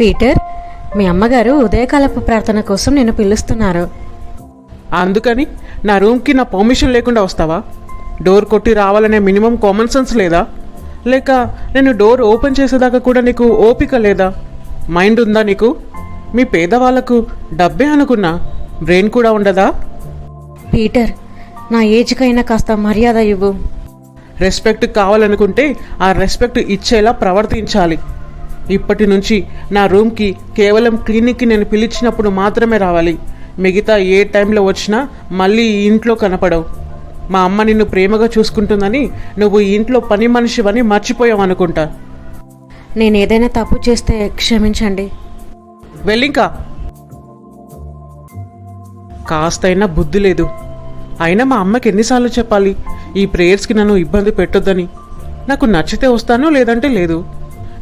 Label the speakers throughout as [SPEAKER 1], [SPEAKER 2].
[SPEAKER 1] Peter మీ అమ్మగారు ఉదయకాలపు ప్రార్థన కోసం నేను పిలుస్తున్నారు.
[SPEAKER 2] అందుకని నా రూమ్కి నా పర్మిషన్ లేకుండా వస్తావా? డోర్ కొట్టి రావాలనే మినిమం కామన్ సెన్స్ లేదా? లేక నేను డోర్ ఓపెన్ చేసేదాకా కూడా నీకు ఓపిక లేదా? మైండ్ ఉందా నీకు? మీ పేదవాళ్ళకు డబ్బే అనుకున్నా బ్రెయిన్ కూడా ఉండదా?
[SPEAKER 1] పీటర్ నా ఏజ్కైనా కాస్త మర్యాద ఇవ్వు.
[SPEAKER 2] రెస్పెక్ట్ కావాలనుకుంటే ఆ రెస్పెక్ట్ ఇచ్చేలా ప్రవర్తించాలి. ఇప్పటి నుంచి నా రూమ్కి కేవలం క్లినిక్కి నేను పిలిచినప్పుడు మాత్రమే రావాలి. మిగతా ఏ టైంలో వచ్చినా మళ్ళీ ఈ ఇంట్లో కనపడవు. మా అమ్మ నిన్ను ప్రేమగా చూసుకుంటుందని నువ్వు ఈ ఇంట్లో పని మనిషివని మర్చిపోయావు అనుకుంటా.
[SPEAKER 1] నేను ఏదైనా తప్పు చేస్తే క్షమించండి.
[SPEAKER 2] వెళ్ళింకా కాస్తైనా బుద్ధి లేదు. అయినా మా అమ్మకి ఎన్నిసార్లు చెప్పాలి ఈ ప్రేయర్స్కి నన్ను ఇబ్బంది పెట్టొద్దని. నాకు నచ్చితే వస్తాను లేదంటే లేదు.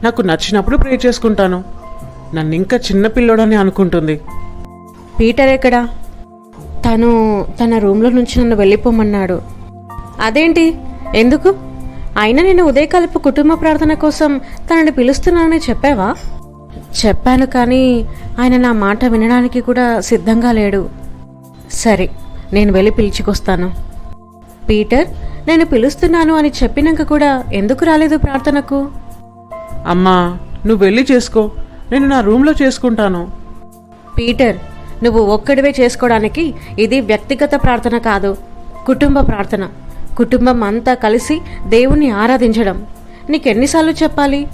[SPEAKER 2] నాకు నచ్చినప్పుడు ప్రే చేసుకుంటాను. నన్ను ఇంకా చిన్న పిల్లోడని అనుకుంటుంది.
[SPEAKER 1] పీటర్ ఎక్కడా? తను తన రూమ్లో నుంచి నన్ను వెళ్ళిపోమన్నాడు. అదేంటి? ఎందుకు? అయినా నేను ఉదయకాలపు కుటుంబ ప్రార్థన కోసం తనని పిలుస్తున్నానని చెప్పావా? చెప్పాను కానీ ఆయన నా మాట వినడానికి కూడా సిద్ధంగా లేడు. సరే నేను వెళ్ళి పిలుచుకొస్తాను. పీటర్ నేను పిలుస్తున్నాను అని చెప్పినాక కూడా ఎందుకు రాలేదు ప్రార్థనకు?
[SPEAKER 2] అమ్మా నువ్వు వెళ్ళి చేసుకో. నేను నా రూమ్లో చేసుకుంటాను.
[SPEAKER 1] పీటర్ నువ్వు ఒక్కడివే చేసుకోవడానికి ఇది వ్యక్తిగత ప్రార్థన కాదు కుటుంబ ప్రార్థన. కుటుంబం అంతా కలిసి దేవుణ్ణి ఆరాధించడం. నీకెన్నిసార్లు చెప్పాలి?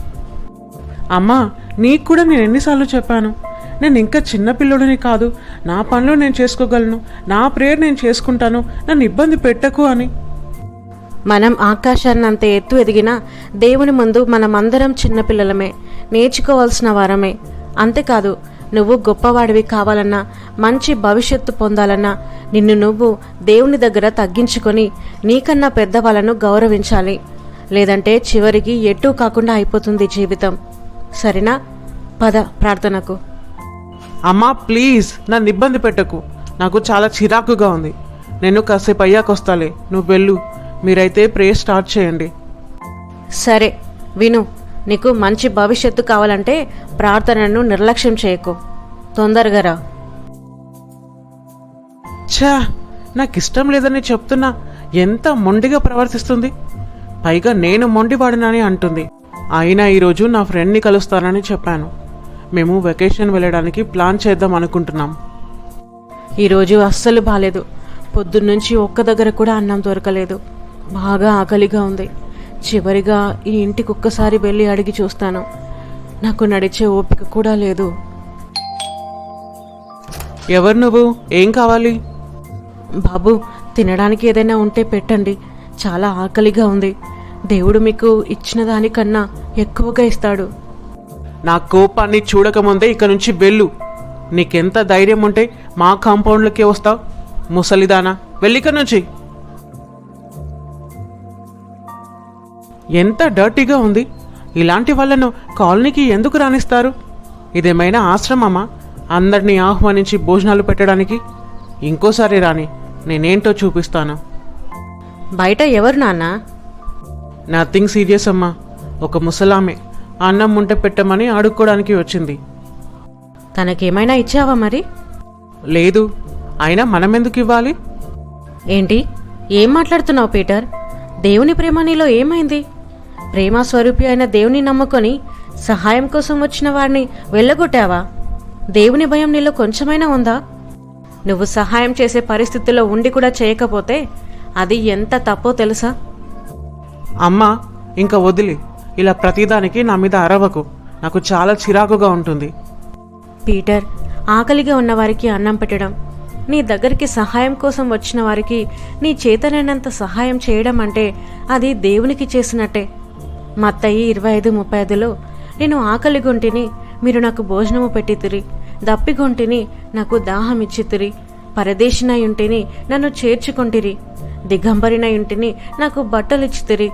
[SPEAKER 2] అమ్మా నీకు కూడా నేను ఎన్నిసార్లు చెప్పాను. నేను ఇంకా చిన్న పిల్లోడిని కాదు. నా పనులు నేను చేసుకోగలను. నా ప్రేయర్ నేను చేసుకుంటాను. నన్ను ఇబ్బంది పెట్టకు అని.
[SPEAKER 1] మనం ఆకాశాన్ని అంత ఎత్తు ఎదిగినా దేవుని ముందు మనమందరం చిన్నపిల్లలమే నేర్చుకోవాల్సిన వారమే. అంతేకాదు నువ్వు గొప్పవాడివి కావాలన్నా మంచి భవిష్యత్తు పొందాలన్నా నిన్ను నువ్వు దేవుని దగ్గర తగ్గించుకొని నీకన్నా పెద్దవాళ్ళను గౌరవించాలి. లేదంటే చివరికి ఎటూ కాకుండా అయిపోతుంది జీవితం. సరేనా? పద ప్రార్థనకు.
[SPEAKER 2] అమ్మా ప్లీజ్ నన్ను ఇబ్బంది పెట్టకు. నాకు చాలా చిరాకుగా ఉంది. నేను కాసేపు అయ్యాకొస్తాలే నువ్వు వెళ్ళు. మీరైతే ప్రే స్టార్ట్ చేయండి.
[SPEAKER 1] సరే విను నీకు మంచి భవిష్యత్తు కావాలంటే ప్రార్థనను నిర్లక్ష్యం చేయకు. తొందరగా రా.
[SPEAKER 2] ఛా నాకు ఇష్టం లేదని చెప్తున్నా ఎంత మొండిగా ప్రవర్తిస్తుంది. పైగా నేను మొండివాడినని అంటుంది. అయినా ఈరోజు నా ఫ్రెండ్ని కలుస్తానని చెప్పాను. మేము వెకేషన్ వెళ్ళడానికి ప్లాన్ చేద్దాం అనుకుంటున్నాం.
[SPEAKER 1] ఈరోజు అస్సలు బాలేదు. పొద్దున్నుంచి ఒక్క దగ్గర కూడా అన్నం దొరకలేదు. బాగా ఆకలిగా ఉంది. చివరిగా ఈ ఇంటికి ఒక్కసారి వెళ్ళి అడిగి చూస్తాను. నాకు నడిచే ఓపిక కూడా లేదు.
[SPEAKER 2] ఎవరు నువ్వు? ఏం కావాలి?
[SPEAKER 1] బాబు తినడానికి ఏదైనా ఉంటే పెట్టండి. చాలా ఆకలిగా ఉంది. దేవుడు మీకు ఇచ్చిన దానికన్నా ఎక్కువగా ఇస్తాడు.
[SPEAKER 2] నా కోపాన్ని చూడకముందే ఇక నుంచి వెళ్ళు. నీకెంత ధైర్యం ఉంటే మా కాంపౌండ్లోకి వస్తావు. ముసలిదానా వెళ్ళిక నుంచి. ఎంత డర్టీగా ఉంది? ఇలాంటి వాళ్ళను కాలనీకి ఎందుకు రాణిస్తారు ఇదేమైనా ఆశ్రమమా? అందరినీ ఆహ్వానించి భోజనాలు పెట్టడానికి? ఇంకోసారి రాని నేనేంటో చూపిస్తాను.
[SPEAKER 1] బయట ఎవరు నాన్న?
[SPEAKER 2] నథింగ్ సీరియస్ అమ్మా. ఒక ముసలామె. అన్నం ఉంటే పెట్టమని అడుక్కోవడానికి వచ్చింది.
[SPEAKER 1] తనకేమైనా ఇచ్చావా మరి?
[SPEAKER 2] లేదు. అయినా మనమెందుకు ఇవ్వాలి?
[SPEAKER 1] ఏంటి? ఏం మాట్లాడుతున్నావు పీటర్? దేవుని ప్రేమ నీలో ఏమైంది? ప్రేమ స్వరూపి అయిన దేవుని నమ్ముకొని సహాయం కోసం వచ్చిన వారిని వెళ్ళగొట్టావా? దేవుని భయం నీలో కొంచెమైనా ఉందా? నువ్వు సహాయం చేసే పరిస్థితిలో ఉండి కూడా చేయకపోతే అది ఎంత తప్పో తెలుసా?
[SPEAKER 2] అమ్మా ఇంకా వదిలి. ఇలా ప్రతిదానికి నా మీద అరవకు. నాకు చాలా చిరాకుగా ఉంటుంది.
[SPEAKER 1] పీటర్ ఆకలిగా ఉన్నవారికి అన్నం పెట్టడం నీ దగ్గరికి సహాయం కోసం వచ్చిన వారికి నీ చేతనైనంత సహాయం చేయడం అంటే అది దేవునికి చేసినట్టే. మత్తయి ఇరవై ఐదు ముప్పై ఐదులో నేను ఆకలి గొంటిని మీరు నాకు భోజనము పెట్టితిరి. దప్పిగొంటిని నాకు దాహం ఇచ్చితిరి. పరదేశినై ఉంటిని నన్ను చేర్చుకొంటిరి. దిగంబరినై ఉంటిని నాకు బట్టలిచ్చితిరి.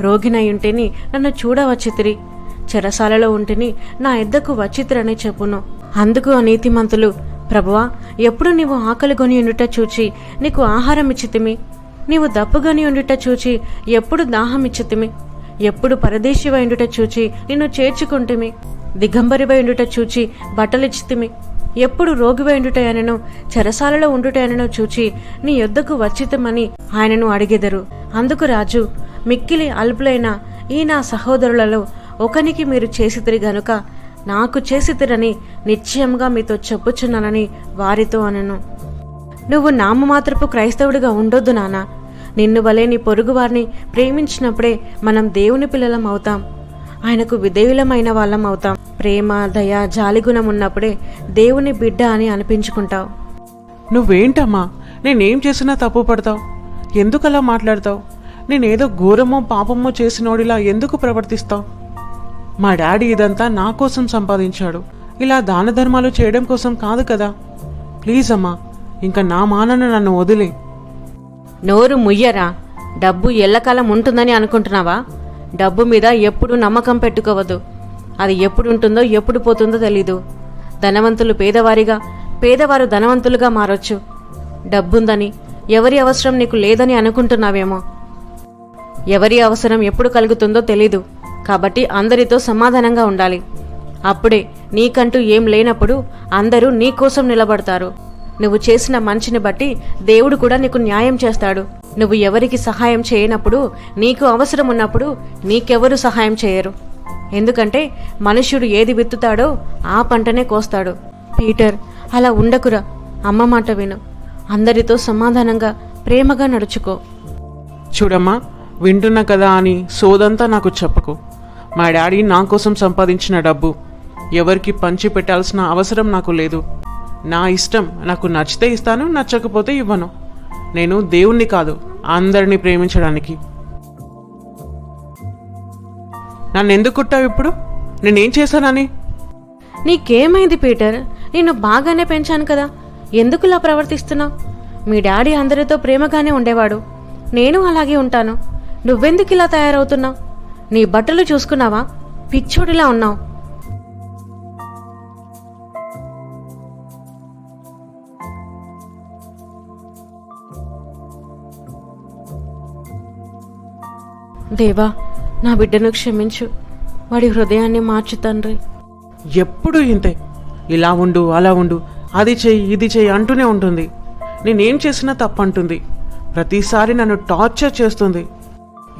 [SPEAKER 1] రోగినై ఉంటిని నన్ను చూడవచ్చితిరి. చెరసాలలో ఉంటిని నా ఎద్దకు వచ్చితిరని చెప్పును. అందుకు ఆ నీతిమంతులు ప్రభువా ఎప్పుడు నీవు ఆకలి కొని ఉండుట చూచి నీకు ఆహారం ఇచ్చితిమి నీవు దప్పుగని ఉండుట చూచి ఎప్పుడు దాహం ఇచ్చితిమి. ఎప్పుడు పరదేశివై ఉండుట చూచి నిన్ను చేర్చుకుంటుమి దిగంబరివై ఉండుట చూచి బట్టలిచ్చితిమి ఎప్పుడు రోగివై ఉండుటయనను చెరసాలలో ఉండుటయనను చూచి నీ యొద్దకు వచ్చితమని ఆయనను అడిగెదరు. అందుకు రాజు మిక్కిలి అల్పులైన ఈ నా సహోదరులలో ఒకనికి మీరు చేసితిరి గనుక నాకు చేసితిరని నిశ్చయంగా మీతో చెప్పుచున్నానని వారితో అనను. నువ్వు నామమాత్రపు క్రైస్తవుడిగా ఉండొద్దు నానా నిన్ను వలే నీ పొరుగువారిని ప్రేమించినప్పుడే మనం దేవుని పిల్లలం అవుతాం. ఆయనకు విధేయులమైన వాళ్ళం అవుతాం. ప్రేమ దయ జాలిగుణం ఉన్నప్పుడే దేవుని బిడ్డ అని అనిపించుకుంటావు.
[SPEAKER 2] నువ్వేంటమ్మా? నేనేం చేసినా తప్పు పడతావు. ఎందుకలా మాట్లాడతావు? నేనేదో ఘోరమో పాపమో చేసినోడిలా ఎందుకు ప్రవర్తిస్తావు? మా డాడీ ఇదంతా నా కోసం సంపాదించాడు. ఇలా దాన ధర్మాలు చేయడం కోసం కాదు కదా. ప్లీజ్ అమ్మా ఇంకా నా మానను నన్ను వదిలే.
[SPEAKER 1] నోరు ముయ్యరా. డబ్బు ఎల్లకాలం ఉంటుందని అనుకుంటున్నావా? డబ్బు మీద ఎప్పుడు నమ్మకం పెట్టుకోవద్దు. అది ఎప్పుడు ఉంటుందో ఎప్పుడు పోతుందో తెలీదు. ధనవంతులు పేదవారిగా పేదవారు ధనవంతులుగా మారొచ్చు. డబ్బుందని ఎవరి అవసరం నీకు లేదని అనుకుంటున్నావేమో? ఎవరి అవసరం ఎప్పుడు కలుగుతుందో తెలీదు. కాబట్టి అందరితో సమాధానంగా ఉండాలి. అప్పుడే నీకంటూ ఏం లేనప్పుడు అందరూ నీ కోసం నిలబడతారు. నువ్వు చేసిన మంచిని బట్టి దేవుడు కూడా నీకు న్యాయం చేస్తాడు. నువ్వు ఎవరికి సహాయం చేయనప్పుడు నీకు అవసరం ఉన్నప్పుడు నీకెవరు సహాయం చేయరు. ఎందుకంటే మనుష్యుడు ఏది విత్తుతాడో ఆ పంటనే కోస్తాడు. పీటర్ అలా ఉండకురా. అమ్మ మాట విను. అందరితో సమాధానంగా ప్రేమగా నడుచుకో.
[SPEAKER 2] చూడమ్మా వింటున్నా కదా అని సోదంతా నాకు చెప్పకు. మా డాడీ నా కోసం సంపాదించిన డబ్బు. ఎవరికి పంచి పెట్టాల్సిన అవసరం నాకు లేదు. నా ఇష్టం నాకు నచ్చితే ఇస్తాను నచ్చకపోతే ఇవ్వను. నేను దేవుణ్ణి కాదు అందరినీ ప్రేమించడానికి. నన్ను ఎందుకు కుట్టావు ఇప్పుడు? నేనేం చేశానని?
[SPEAKER 1] నీకేమైంది పీటర్? నిన్ను బాగానే పెంచాను కదా. ఎందుకులా ప్రవర్తిస్తున్నావు? మీ డాడీ అందరితో ప్రేమగానే ఉండేవాడు. నేను అలాగే ఉంటాను. నువ్వెందుకు ఇలా తయారవుతున్నావు? నీ బట్టలు చూసుకున్నావా? పిచ్చోడిలా ఉన్నావు. దేవా నా బిడ్డను క్షమించు. వాడి హృదయాన్ని మార్చు తండ్రి.
[SPEAKER 2] ఎప్పుడు ఇంతే. ఇలా ఉండు అలా ఉండు అది చెయ్యి ఇది చెయ్యి అంటూనే ఉంటుంది. నేనేం చేసినా తప్పంటుంది. ప్రతిసారి నన్ను టార్చర్ చేస్తుంది.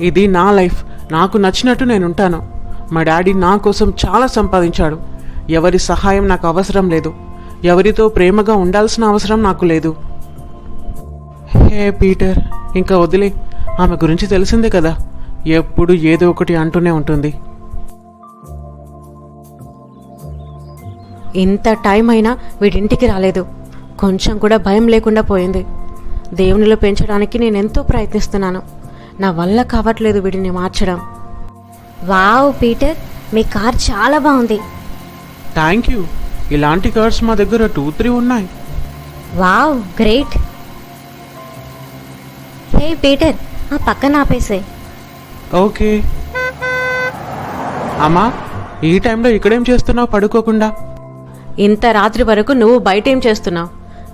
[SPEAKER 2] ఇది నా లైఫ్ నాకు నచ్చినట్టు నేను ఉంటాను మా డాడీ నా కోసం చాలా సంపాదించాడు. ఎవరి సహాయం నాకు అవసరం లేదు. ఎవరితో ప్రేమగా ఉండాల్సిన అవసరం నాకు లేదు. హే పీటర్ ఇంకా వదిలే. ఆమె గురించి తెలిసిందే కదా. ఎప్పుడు ఏదో ఒకటి అంటూనే ఉంటుంది.
[SPEAKER 1] ఇంత టైం అయినా వీడింటికి రాలేదు. కొంచెం కూడా భయం లేకుండా పోయింది. దేవునిలో పెంచడానికి నేను ఎంతో ప్రయత్నిస్తున్నాను. నా వల్ల కావట్లేదు వీడిని మార్చడం.
[SPEAKER 3] వావ్ పీటర్ మీ కార్ చాలా బాగుంది.
[SPEAKER 2] థ్యాంక్ యూ ఇలాంటి కార్డ్స్ మా దగ్గర టూ త్రీ ఉన్నాయి.
[SPEAKER 3] Wow great. హే పీటర్ ఆ పక్కన ఆపేసే
[SPEAKER 2] ఓకే. అమ్మా ఈ టైంలో ఇక్కడేం చేస్తున్నావు? పడుకోకుండా.
[SPEAKER 1] ఇంత రాత్రి వరకు నువ్వు బయట ఏం చేస్తున్నావు?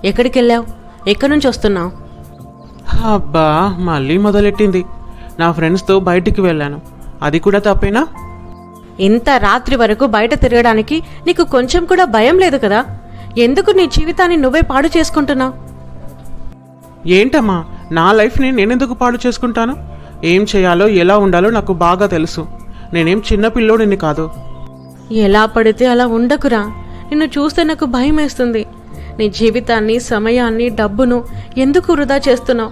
[SPEAKER 1] ఎక్కడికి వెళ్ళావు ఎక్కడి నుంచి వస్తున్నావు?
[SPEAKER 2] అబ్బా మళ్ళీ మొదలెట్టింది. నా ఫ్రెండ్స్తో బయటికి వెళ్ళాను. అది కూడా తప్పేనా?
[SPEAKER 1] ఇంత రాత్రి వరకు బయట తిరగడానికి నీకు కొంచెం కూడా భయం లేదు కదా? ఎందుకు నీ జీవితాన్ని నువ్వే పాడు చేసుకుంటున్నావు?
[SPEAKER 2] ఏంటమ్మా నా లైఫ్ని నేనెందుకు పాడు చేసుకుంటాను? ఏం చేయాలో ఎలా ఉండాలో నాకు బాగా తెలుసు. నేనేం చిన్న పిల్లోడిని కాదు.
[SPEAKER 1] ఎలా పడితే అలా ఉండకురా. నిన్ను చూస్తే నాకు భయం వేస్తుంది నీ జీవితాన్ని సమయాన్ని డబ్బును ఎందుకు వృధా చేస్తున్నావు?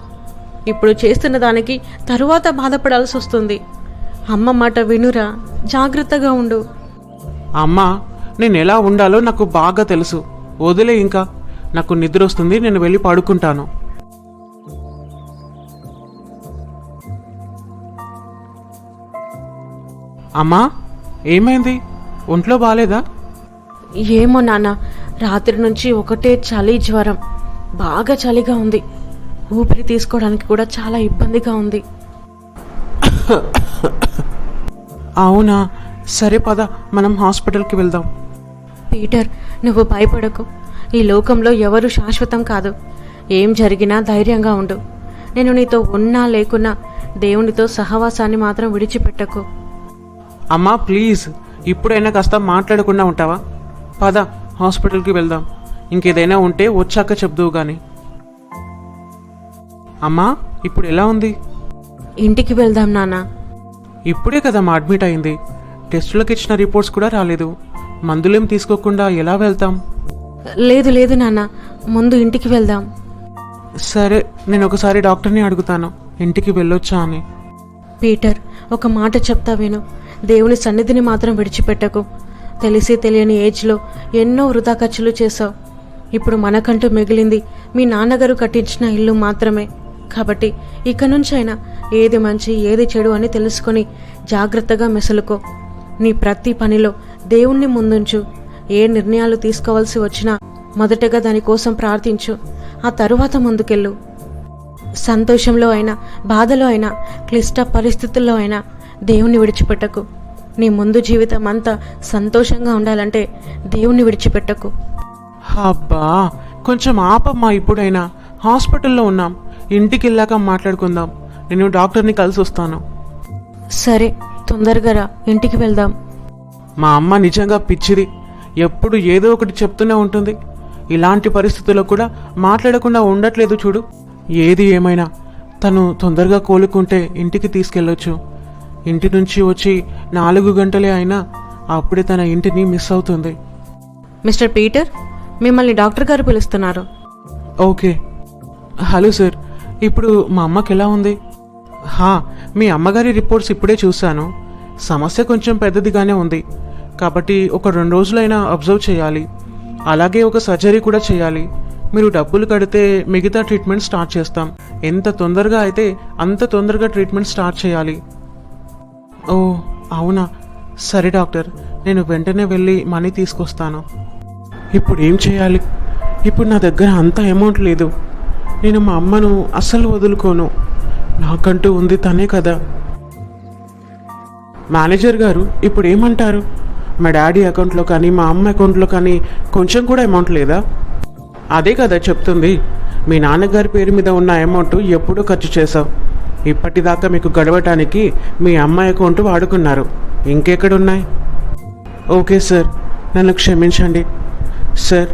[SPEAKER 1] ఇప్పుడు చేస్తున్న దానికి తరువాత బాధపడాల్సి వస్తుంది. అమ్మ మాట వినురా. జాగ్రత్తగా ఉండు.
[SPEAKER 2] అమ్మా నేను ఎలా ఉండాలో నాకు బాగా తెలుసు. వదిలే ఇంకా. నాకు నిద్ర వస్తుంది నేను వెళ్ళి పడుకుంటాను. అమ్మా ఏమైంది? ఒంట్లో బాగాలేదా
[SPEAKER 1] ఏమో నాన్న రాత్రి నుంచి ఒకటే చలి జ్వరం. బాగా చలిగా ఉంది. ఊపిరి తీసుకోవడానికి కూడా చాలా ఇబ్బందిగా ఉంది.
[SPEAKER 2] అవునా? సరే పద. మనం హాస్పిటల్కి వెళ్దాం.
[SPEAKER 1] పీటర్ నువ్వు భయపడకు. ఈ లోకంలో ఎవరు శాశ్వతం కాదు. ఏం జరిగినా ధైర్యంగా ఉండు. నేను నీతో ఉన్నా లేకున్నా దేవునితో సహవాసాన్ని మాత్రం విడిచిపెట్టకు.
[SPEAKER 2] అమ్మా ప్లీజ్. ఇప్పుడైనా కాస్త మాట్లాడకుండా ఉంటావా? పద హాస్పిటల్కి వెళ్దాం. ఇంకేదైనా ఉంటే వచ్చాక చెప్దువు కానీ అమ్మా ఇప్పుడు ఎలా ఉంది?
[SPEAKER 1] ఇంటికి వెళ్దాం నాన్న.
[SPEAKER 2] ఇప్పుడే కదమ్మా అడ్మిట్ అయింది. టెస్టులకు ఇచ్చిన రిపోర్ట్స్ కూడా రాలేదు. మందులేం తీసుకోకుండా ఎలా వెళ్తాం?
[SPEAKER 1] లేదు లేదు నాన్న. ముందు ఇంటికి వెళ్దాం.
[SPEAKER 2] సరే నేను ఒకసారి డాక్టర్ని అడుగుతాను. ఇంటికి వెళ్ళొచ్చా అని.
[SPEAKER 1] పీటర్ ఒక మాట చెప్తా విను. దేవుని సన్నిధిని మాత్రం విడిచిపెట్టకు. తెలిసి తెలియని ఏజ్లో ఎన్నో వృధా ఖర్చులు చేశావు. ఇప్పుడు మనకంటూ మిగిలింది మీ నాన్నగారు కట్టించిన ఇల్లు మాత్రమే. కాబట్టి ఇక నుంచైనా ఏది మంచి ఏది చెడు అని తెలుసుకొని జాగ్రత్తగా మెసలుకో. నీ ప్రతి పనిలో దేవుణ్ణి ముందుంచు. ఏ నిర్ణయాలు తీసుకోవాల్సి వచ్చినా మొదటగా దానికోసం ప్రార్థించు. ఆ తరువాత ముందుకెళ్ళు. సంతోషంలో అయినా బాధలో అయినా క్లిష్ట పరిస్థితుల్లో అయినా దేవుణ్ణి విడిచిపెట్టకు. నీ ముందు జీవితం అంతా సంతోషంగా ఉండాలంటే దేవుణ్ణి విడిచిపెట్టకు.
[SPEAKER 2] అబ్బా కొంచెం ఆపమ్మా ఇప్పుడైనా. హాస్పిటల్లో ఉన్నాం. ఇంటికి వెళ్ళాక మాట్లాడుకుందాం. నేను డాక్టర్ని కలిసి వస్తాను.
[SPEAKER 1] సరే తొందరగా రా. ఇంటికి వెళ్దాం.
[SPEAKER 2] మా అమ్మ నిజంగా పిచ్చిది. ఎప్పుడు ఏదో ఒకటి చెప్తూనే ఉంటుంది. ఇలాంటి పరిస్థితుల్లో కూడా మాట్లాడకుండా ఉండట్లేదు చూడు. ఏది ఏమైనా తను తొందరగా కోలుకుంటే ఇంటికి తీసుకెళ్ళొచ్చు. ఇంటి నుంచి వచ్చి నాలుగు గంటలే అయినా అప్పుడే తన ఇంటిని మిస్ అవుతుంది.
[SPEAKER 1] మిస్టర్ పీటర్ మిమ్మల్ని డాక్టర్ గారు పిలుస్తున్నారు.
[SPEAKER 2] ఓకే. హలో సార్ ఇప్పుడు మా అమ్మకి ఎలా ఉంది? హా మీ అమ్మగారి రిపోర్ట్స్ ఇప్పుడే చూశాను. సమస్య కొంచెం పెద్దదిగానే ఉంది. కాబట్టి ఒక రెండు రోజులైనా అబ్జర్వ్ చేయాలి. అలాగే ఒక సర్జరీ కూడా చేయాలి. మీరు డబ్బులు కడితే మిగతా ట్రీట్మెంట్ స్టార్ట్ చేస్తాం. ఎంత తొందరగా అయితే అంత తొందరగా ట్రీట్మెంట్ స్టార్ట్ చేయాలి. ఓ అవునా. సరే డాక్టర్. నేను వెంటనే వెళ్ళి మనీ తీసుకొస్తాను. ఇప్పుడు ఏం చేయాలి? ఇప్పుడు నా దగ్గర అంత అమౌంట్ లేదు. నేను మా అమ్మను అస్సలు వదులుకోను. నాకంటూ ఉంది తనే కదా. మేనేజర్ గారు ఇప్పుడు ఏమంటారు? మా డాడీ అకౌంట్లో కానీ మా అమ్మ అకౌంట్లో కానీ కొంచెం కూడా అమౌంట్ లేదా? అదే కదా చెప్తుంది. మీ నాన్నగారి పేరు మీద ఉన్న అమౌంట్ ఎప్పుడూ ఖర్చు చేశావు. ఇప్పటిదాకా మీకు గడవటానికి మీ అమ్మాయి అకౌంట్ వాడుకున్నారు. ఇంకెక్కడున్నాయి? Okay sir. నన్ను క్షమించండి. సార్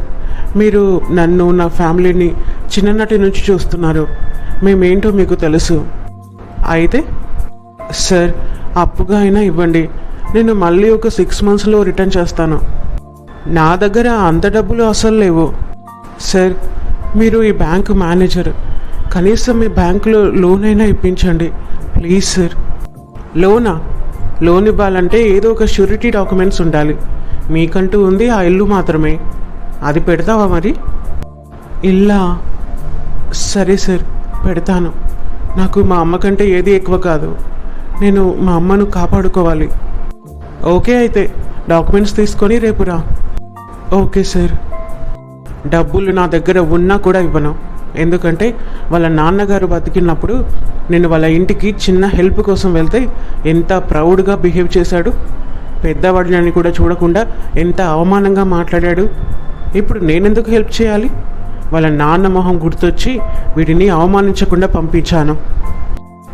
[SPEAKER 2] మీరు నన్ను నా ఫ్యామిలీని చిన్ననాటి నుంచి చూస్తున్నారు. మేమేంటో మీకు తెలుసు. అయితే సార్ అప్పుగా అయినా ఇవ్వండి. నేను మళ్ళీ ఒక సిక్స్ మంత్స్లో రిటర్న్ చేస్తాను. నా దగ్గర అంత డబ్బులు అసలు లేవు. సార్ మీరు ఈ బ్యాంకు మేనేజర్. కనీసం మీ బ్యాంకులో లోన్ అయినా ఇప్పించండి. Please sir. లోనా? లోన్ ఇవ్వాలంటే ఏదో ఒక షూరిటీ డాక్యుమెంట్స్ ఉండాలి. మీకంటూ ఉంది ఆ ఇల్లు మాత్రమే. అది పెడతావా మరి? ఇల్లా? సరే సార్. పెడతాను. నాకు మా అమ్మ కంటే ఏది ఎక్కువ కాదు. నేను మా అమ్మను కాపాడుకోవాలి. ఓకే అయితే డాక్యుమెంట్స్ తీసుకొని రేపు రా. Okay sir. డబ్బులు నా దగ్గర ఉన్నా కూడా ఇవ్వను. ఎందుకంటే వాళ్ళ నాన్నగారు బతికినప్పుడు నేను వాళ్ళ ఇంటికి చిన్న హెల్ప్ కోసం వెళ్తే ఎంత ప్రౌడ్గా బిహేవ్ చేశాడు. పెద్దవాడిని కూడా చూడకుండా ఎంత అవమానంగా మాట్లాడాడు. ఇప్పుడు నేనెందుకు హెల్ప్ చేయాలి? వాళ్ళ నాన్న మొహం గుర్తొచ్చి వీటిని అవమానించకుండా పంపించాను.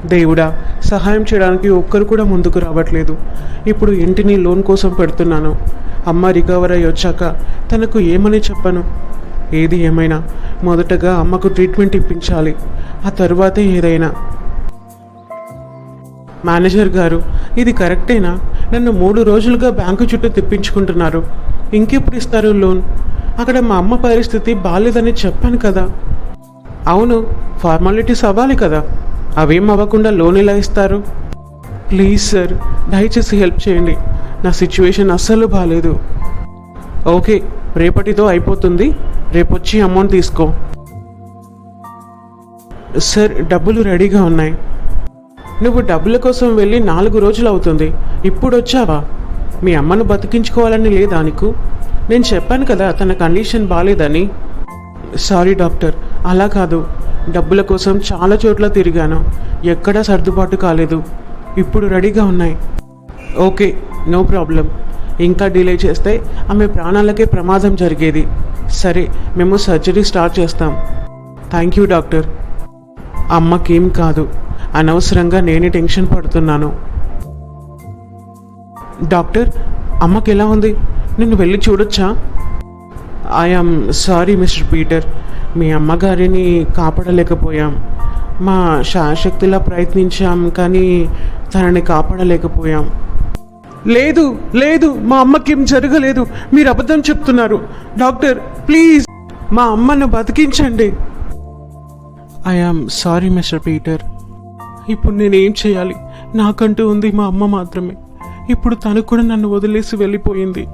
[SPEAKER 2] దేవుడా సహాయం చేయడానికి ఒక్కరు కూడా ముందుకు రావట్లేదు. ఇప్పుడు ఇంటిని లోన్ కోసం పెడుతున్నాను. అమ్మ రికవర్ అయ్యి వచ్చాక తనకు ఏమని చెప్పను? ఏది ఏమైనా. మొదటగా అమ్మకు ట్రీట్మెంట్ ఇప్పించాలి. ఆ తరువాతే ఏదైనా. మేనేజర్ గారు ఇది కరెక్టేనా? నన్ను మూడు రోజులుగా బ్యాంకు చుట్టూ తెప్పించుకుంటున్నారు. ఇంకెప్పుడు ఇస్తారు లోన్? అక్కడ మా అమ్మ పరిస్థితి బాగాలేదని చెప్పాను కదా. అవును ఫార్మాలిటీస్ అవ్వాలి కదా. అవేం అవ్వకుండా లోన్ ఎలా ఇస్తారు? ప్లీజ్ సార్ దయచేసి హెల్ప్ చేయండి. నా సిచ్యువేషన్ అస్సలు బాగాలేదు ఓకే రేపటితో అయిపోతుంది. రేపొచ్చి అమౌంట్ తీసుకో. సార్ డబ్బులు రెడీగా ఉన్నాయి. నువ్వు డబ్బుల కోసం వెళ్ళి నాలుగు రోజులు అవుతుంది. ఇప్పుడు వచ్చావా మీ అమ్మను బతికించుకోవాలని లేదా నీకు? నేను చెప్పాను కదా తన కండిషన్ బాగాలేదని సారీ డాక్టర్ అలా కాదు. డబ్బుల కోసం చాలా చోట్ల తిరిగాను. ఎక్కడా సర్దుబాటు కాలేదు. ఇప్పుడు రెడీగా ఉన్నాయి. Okay no problem. ఇంకా డిలే చేస్తే ఆమె ప్రాణాలకే ప్రమాదం జరిగేది. సరే మేము సర్జరీ స్టార్ట్ చేస్తాం. థ్యాంక్ యూ డాక్టర్ అమ్మకేం కాదు. అనవసరంగా నేనే టెన్షన్ పడుతున్నాను. డాక్టర్ అమ్మకి ఎలా ఉంది? నిన్ను వెళ్ళి చూడొచ్చా? I am sorry mister Peter మీ అమ్మగారిని కాపాడలేకపోయాం. మా శాశక్తిలా ప్రయత్నించాం కానీ తనని కాపాడలేకపోయాం. లేదు లేదు మా అమ్మకేం జరగలేదు. మీరు అబద్ధం చెప్తున్నారు. డాక్టర్ ప్లీజ్ మా అమ్మను బతికించండి. I am sorry mister Peter ఇప్పుడు నేనేం చేయాలి? నాకంటూ ఉంది మా అమ్మ మాత్రమే. ఇప్పుడు తను కూడా నన్ను వదిలేసి వెళ్ళిపోయింది.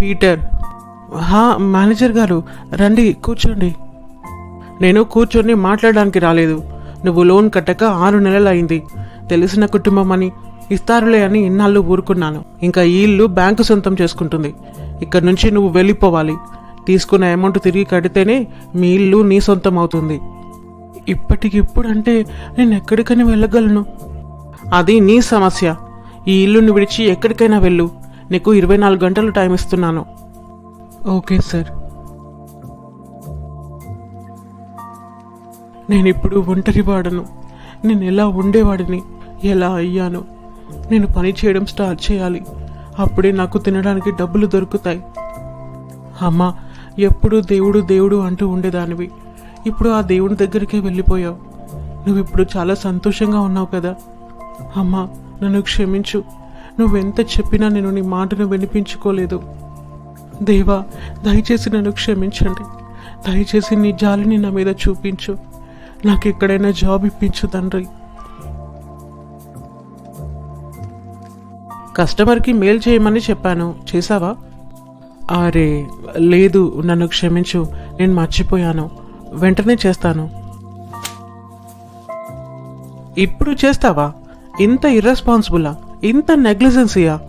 [SPEAKER 2] పీటర్ హా మేనేజర్ గారు రండి కూర్చోండి. నేను కూర్చొని మాట్లాడడానికి రాలేదు. నువ్వు లోన్ కట్టక ఆరు నెలలు అయింది తెలిసిన కుటుంబం అని ఇస్తారులే అని ఇన్నాళ్ళు ఊరుకున్నాను. ఇంకా ఈ ఇల్లు బ్యాంకు సొంతం చేసుకుంటుంది. ఇక్కడ నుంచి నువ్వు వెళ్ళిపోవాలి. తీసుకున్న అమౌంట్ తిరిగి కడితేనే మీ ఇల్లు నీ సొంతం అవుతుంది. ఇప్పటికిప్పుడు అంటే నేను ఎక్కడికైనా వెళ్ళగలను. అది నీ సమస్య. ఈ ఇల్లుని విడిచి ఎక్కడికైనా వెళ్ళు. నీకు ఇరవై నాలుగు గంటలు టైం ఇస్తున్నాను. Okay sir. నేను ఇప్పుడు ఒంటరి వాడను నేను ఎలా ఉండేవాడిని? ఎలా అయ్యాను? నేను పని చేయడం స్టార్ట్ చేయాలి. అప్పుడే నాకు తినడానికి డబ్బులు దొరుకుతాయి. అమ్మా ఎప్పుడు దేవుడు దేవుడు అంటూ ఉండేదానివి. ఇప్పుడు ఆ దేవుని దగ్గరికే వెళ్ళిపోయావు. నువ్వు ఇప్పుడు చాలా సంతోషంగా ఉన్నావు కదా. అమ్మా నన్ను క్షమించు. నువ్వెంత చెప్పినా నేను నీ మాటను వినిపించుకోలేదు. దేవా దయచేసి నన్ను క్షమించండి. దయచేసి నీ జాలిని నా మీద చూపించు. నాకు ఎక్కడైనా జాబ్ ఇప్పించు తండ్రి. కస్టమర్కి మెయిల్ చేయమని చెప్పాను. చేసావా అరే లేదు నన్ను క్షమించు నేను మర్చిపోయాను. వెంటనే చేస్తాను. ఇప్పుడు చేస్తావా? ఇంత ఇర్రెస్పాన్సిబులా ఇంత నెగ్లిజెన్సీయా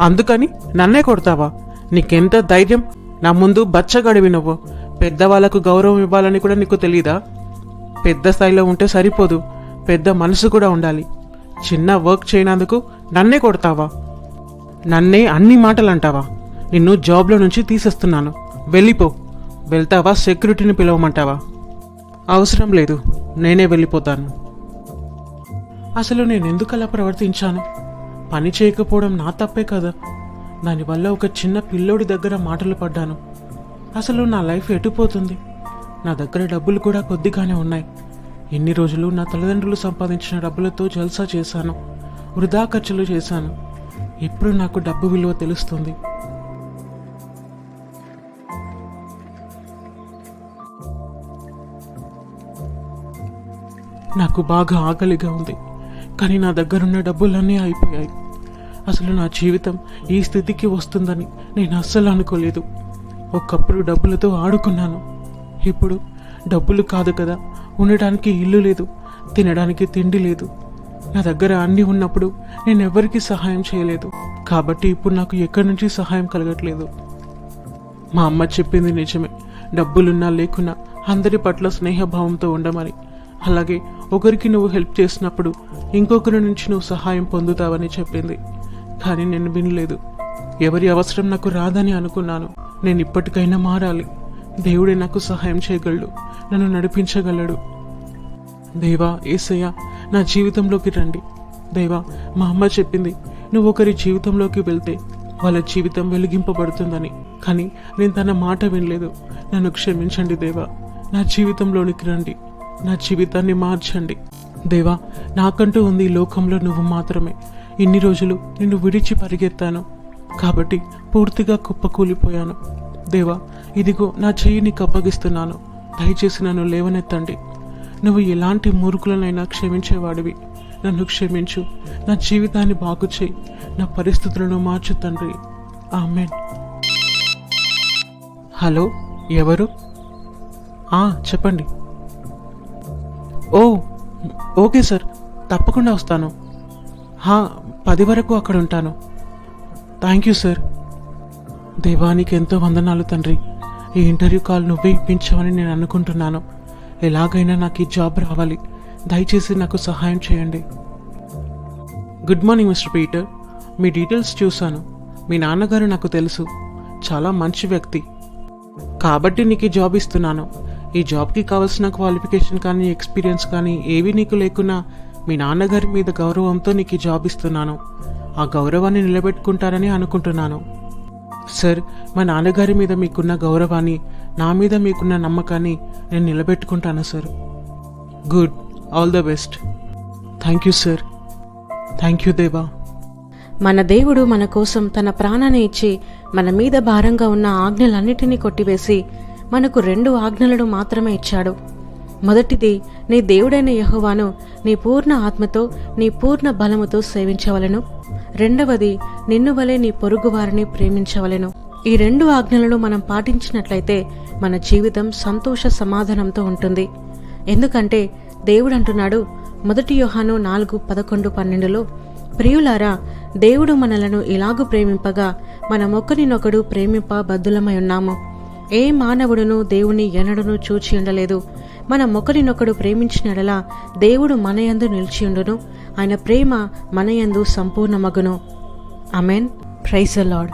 [SPEAKER 2] అందుకని నన్నే కొడతావా? నీకెంత ధైర్యం? నా ముందు బచ్చగడివి నువ్వు. పెద్దవాళ్ళకు గౌరవం ఇవ్వాలని కూడా నీకు తెలీదా? పెద్ద స్థాయిలో ఉంటే సరిపోదు. పెద్ద మనసు కూడా ఉండాలి. చిన్న వర్క్ చేయనందుకు నన్నే కొడతావా? నన్నే అన్ని మాటలు అంటావా నిన్ను జాబ్లో నుంచి తీసేస్తున్నాను. వెళ్ళిపో. వెళ్తావా? సెక్యూరిటీని పిలవమంటావా? అవసరం లేదు. నేనే వెళ్ళిపోతాను. అసలు నేను ఎందుకు అలా ప్రవర్తించాను? పని చేయకపోవడం నా తప్పే కదా. దానివల్ల ఒక చిన్న పిల్లోడి దగ్గర మాటలు పడ్డాను. అసలు నా లైఫ్ ఎటుపోతుంది నా దగ్గర డబ్బులు కూడా కొద్దిగానే ఉన్నాయి. ఎన్ని రోజులు నా తల్లిదండ్రులు సంపాదించిన డబ్బులతో జల్సా చేశాను. వృధా ఖర్చులు చేశాను. ఇప్పుడు నాకు డబ్బు విలువ తెలుస్తుంది? నాకు బాగా ఆకలిగా ఉంది. కానీ నా దగ్గరున్న డబ్బులన్నీ అయిపోయాయి. అసలు నా జీవితం ఈ స్థితికి వస్తుందని నేను అస్సలు అనుకోలేదు. ఒకప్పుడు డబ్బులతో ఆడుకున్నాను. ఇప్పుడు డబ్బులు కాదు కదా. ఉండడానికి ఇల్లు లేదు. తినడానికి తిండి లేదు. నా దగ్గర అన్నీ ఉన్నప్పుడు నేను ఎవరికీ సహాయం చేయలేదు. కాబట్టి ఇప్పుడు నాకు ఎక్కడి నుంచి సహాయం కలగట్లేదు. మా అమ్మ చెప్పింది నిజమే. డబ్బులున్నా లేకున్నా అందరి పట్ల స్నేహభావంతో ఉండమని. అలాగే ఒకరికి నువ్వు హెల్ప్ చేసినప్పుడు ఇంకొకరి నుంచి నువ్వు సహాయం పొందుతావని చెప్పింది. కానీ నేను వినలేదు. ఎవరి అవసరం నాకు రాదని అనుకున్నాను. నేను ఇప్పటికైనా మారాలి. దేవుడే నాకు సహాయం చేయగలడు. నన్ను నడిపించగలడు. దేవా ఏసయ్య నా జీవితంలోకి రండి. దేవా మా అమ్మ చెప్పింది నువ్వు ఒకరి జీవితంలోకి వెళ్తే వాళ్ళ జీవితం వెలిగింపబడుతుందని. కానీ నేను తన మాట వినలేదు. నన్ను క్షమించండి దేవా. నా జీవితంలోనికి రండి. నా జీవితాన్ని మార్చండి. దేవా నాకంటూ ఉంది ఈ లోకంలో నువ్వు మాత్రమే. ఇన్ని రోజులు నిన్ను విడిచి పరిగెత్తాను. కాబట్టి పూర్తిగా కుప్పకూలిపోయాను. దేవా ఇదిగో నా చెయ్యి నీకు అప్పగిస్తున్నాను దయచేసి నన్ను లేవనెత్తండి. నువ్వు ఎలాంటి మూర్ఖులనైనా క్షమించేవాడివి. నన్ను క్షమించు. నా జీవితాన్ని బాగు చేయి. నా పరిస్థితులను మార్చు తండ్రి. ఆమెన్. హలో ఎవరు? ఆ, చెప్పండి. Oh okay sir. తప్పకుండా వస్తాను. హా పది వరకు అక్కడ ఉంటాను. Thank you sir. దేవానికి ఎంతో వందనాలు తండ్రి. ఈ ఇంటర్వ్యూ కాల్ నువ్వే ఇప్పించావని నేను అనుకుంటున్నాను. ఎలాగైనా నాకు ఈ జాబ్ రావాలి. దయచేసి నాకు సహాయం చేయండి. Good morning mister Peter. మీ డీటెయిల్స్ చూశాను. మీ నాన్నగారు నాకు తెలుసు. చాలా మంచి వ్యక్తి. కాబట్టి నీకు ఈ జాబ్ ఇస్తున్నాను. ఈ జాబ్కి కావాల్సిన క్వాలిఫికేషన్ కానీ ఎక్స్పీరియన్స్ కానీ ఏవి నీకు లేకున్నా మీ నాన్నగారి మీద గౌరవంతో నీకు ఈ జాబ్ ఇస్తున్నాను. ఆ గౌరవాన్ని నిలబెట్టుకుంటారని అనుకుంటున్నాను. సార్ మా నాన్నగారి మీద మీకున్న గౌరవాన్ని నా మీద మీకున్న నమ్మకాన్ని నేను నిలబెట్టుకుంటాను sir good all the best thank you sir thank you దేవా
[SPEAKER 1] మన దేవుడు మన కోసం తన ప్రాణాన్ని ఇచ్చి మన మీద భారంగా ఉన్న ఆజ్ఞలన్నిటినీ కొట్టివేసి మనకు రెండు ఆజ్ఞలను మాత్రమే ఇచ్చాడు. మొదటిది నీ దేవుడైన యహోవాను నీ పూర్ణ ఆత్మతో నీ పూర్ణ బలముతో సేవించవలను. రెండవది నిన్ను వలె నీ పొరుగువారిని ప్రేమించవలెను. ఈ రెండు ఆజ్ఞలను మనం పాటించినట్లయితే మన జీవితం సంతోష సమాధానంతో ఉంటుంది. ఎందుకంటే దేవుడు అంటున్నాడు మొదటి యోహాను నాలుగు పదకొండు పన్నెండులో ప్రియులారా దేవుడు మనలను ఇలాగు ప్రేమింపగా మనమొక్కరినొకడు ప్రేమింప బద్దులమై ఉన్నాము. ఏ మానవుడును దేవుని ఎనడును చూచి ఉండలేదు. మనం ఒకరినొకడు ప్రేమించినడలా దేవుడు మనయందు నిలిచియుండును ఆయన ప్రేమ మనయందు సంపూర్ణమగును. Amen praise lord.